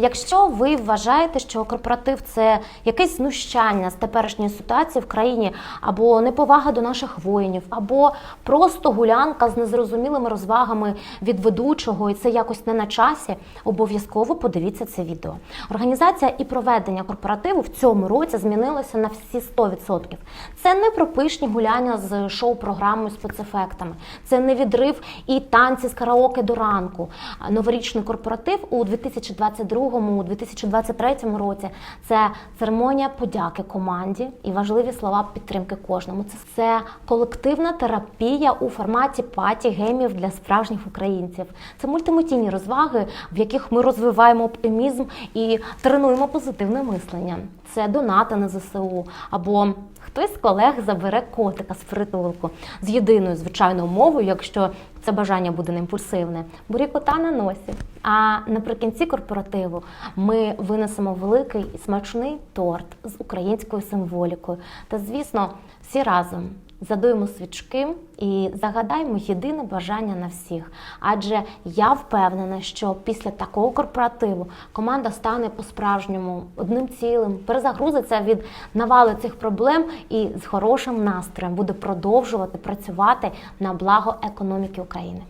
Якщо ви вважаєте, що корпоратив це якесь знущання з теперішньої ситуації в країні, або неповага до наших воїнів, або просто гулянка з незрозумілими розвагами від ведучого, і це якось не на часі, обов'язково подивіться це відео. Організація і проведення корпоративу в цьому році змінилося на всі 100%. Це не про пишні гуляння з шоу-програмою спецефектами, це не відрив і танці з караоке до ранку. Новорічний корпоратив у 2022 у 2023 році це церемонія подяки команді і важливі слова підтримки кожному. Це, це колективна терапія у форматі паті геймів для справжніх українців. Це мультимедійні розваги, в яких ми розвиваємо оптимізм і тренуємо позитивне мислення. Це донати на ЗСУ або хтось з колег забере котика з притулку з єдиною звичайною мовою, якщо це бажання буде не імпульсивне. Бурі кота на носі. А наприкінці корпоративу ми винесемо великий і смачний торт з українською символікою. Та, звісно, всі разом задуємо свічки і загадаємо єдине бажання на всіх. Адже я впевнена, що після такого корпоративу команда стане по-справжньому одним цілим, перезагрузиться від навали цих проблем і з хорошим настроєм буде продовжувати працювати на благо економіки України.